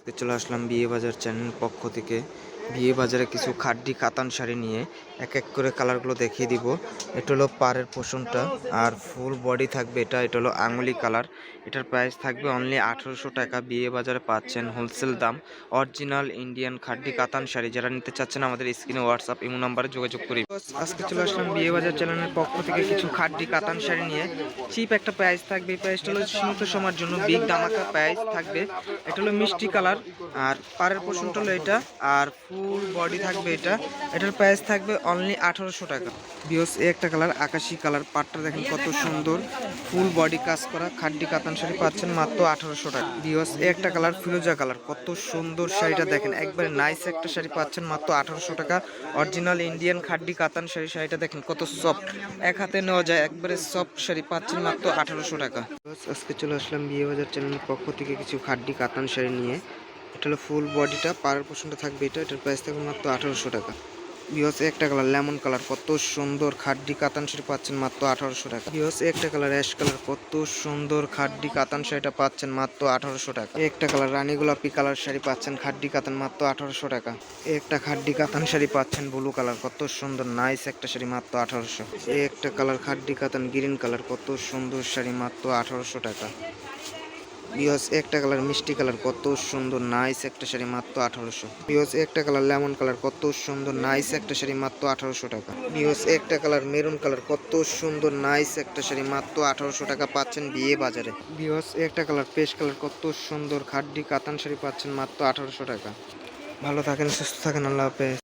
আজকে চলে আসলাম বিয়ে বাজার চ্যানেল পক্ষ থেকে। বিয়ে বাজারে কিছু খাড্ডি কাতান শাড়ি নিয়ে এক এক করে কালারগুলো দেখিয়ে দিব। এটা হলো পাড়ের পোষণটা। আর ফুল বডি থাকবে এটা এটা হলো আঙুলি কালার। এটার প্রাইস থাকবে অনলি আঠারোশো টাকা। বিয়ে বাজারে পাচ্ছেন হোলসেল দাম। অরিজিনাল ইন্ডিয়ান খাড্ডি কাতান শাড়ি। যারা নিতে চাচ্ছেন আমাদের স্ক্রিনে হোয়াটসঅ্যাপ, ইমো নাম্বারে যোগাযোগ করি। আজকে চলে আসলাম বিয়ে বাজার চ্যানেলের পক্ষ থেকে কিছু খাড্ডি কাতান শাড়ি নিয়ে। চিপ একটা প্রাইস থাকবে। এই প্রাইসটা হলো সীমিত সময়ের জন্য বিগ দামাকা প্রাইস থাকবে। এটা হলো মিষ্টি কালার। আর পাড়ের পোষণটা হলো এটা। আর ফুল বডি থাকবে এটা। এটার প্রাইস থাকবে অনলি আঠারোশো টাকা। বিয়স এ একটা কালার আকাশি কালার পাটটা দেখেন কত সুন্দর। ফুল বডি কাজ করা। খাড্ডি কাতান শাড়ি পাচ্ছেন মাত্র আঠারোশো টাকা। বিয়স এ একটা কালার ফিরোজা কালার কত সুন্দর শাড়িটা দেখেন। একবারে নাইস একটা শাড়ি পাচ্ছেন মাত্র আঠারোশো টাকা। অরিজিনাল ইন্ডিয়ান খাড্ডি কাতান শাড়ি শাড়িটা দেখেন কত সফট এক হাতে নেওয়া যায়, একবারে সফট শাড়ি পাচ্ছেন মাত্র আঠারোশো টাকা। আজকে চলে আসলাম বিয়ে বাজার চ্যানেলের পক্ষ থেকে কিছু খাড্ডি কাতান শাড়ি নিয়ে। এটা হলো ফুল বডিটা পাড়ের পোষণটা থাকবে এটা, এটার প্রাইস থাকবে মাত্র আঠারোশো টাকা। বিহস একটা কালার লেমন কালার কত সুন্দর খাড্ডি কাতান শাড়ি পাচ্ছেন মাত্র আঠারোশো টাকা। বিহস একটা কালার অ্যাশ কালার কত সুন্দর খাড্ডি কাতান শাড়িটা পাচ্ছেন মাত্র আঠারোশো টাকা। একটা কালার রানী গোলাপি কালার শাড়ি পাচ্ছেন খাড্ডি কাতান মাত্র আঠারোশো টাকা। একটা খাড্ডি কাতান শাড়ি পাচ্ছেন ব্লু কালার কত সুন্দর নাইস একটা শাড়ি মাত্র আঠারোশো। একটা কালার খাড্ডি কাতান গ্রিন কালার কত সুন্দর শাড়ি মাত্র আঠারোশো টাকা। বিহস একটা কালার মিষ্টি কালার কত সুন্দর নাইস একটা শাড়ি মাত্র আঠারোশো। বিহস একটা কালার লেমন কালার কত সুন্দর নাইস একটা শাড়ি মাত্র আঠারোশো টাকা। বিহস একটা কালার মেরুন কালার কত সুন্দর নাইস একটা শাড়ি মাত্র আঠারোশো টাকা পাচ্ছেন বিয়ে বাজারে। বিহস একটা কালার পেশ কালার কত সুন্দর খাড্ডি কাতান শাড়ি পাচ্ছেন মাত্র আঠারোশো টাকা। ভালো থাকেন, সুস্থ থাকেন, আল্লাহ হাফেজ।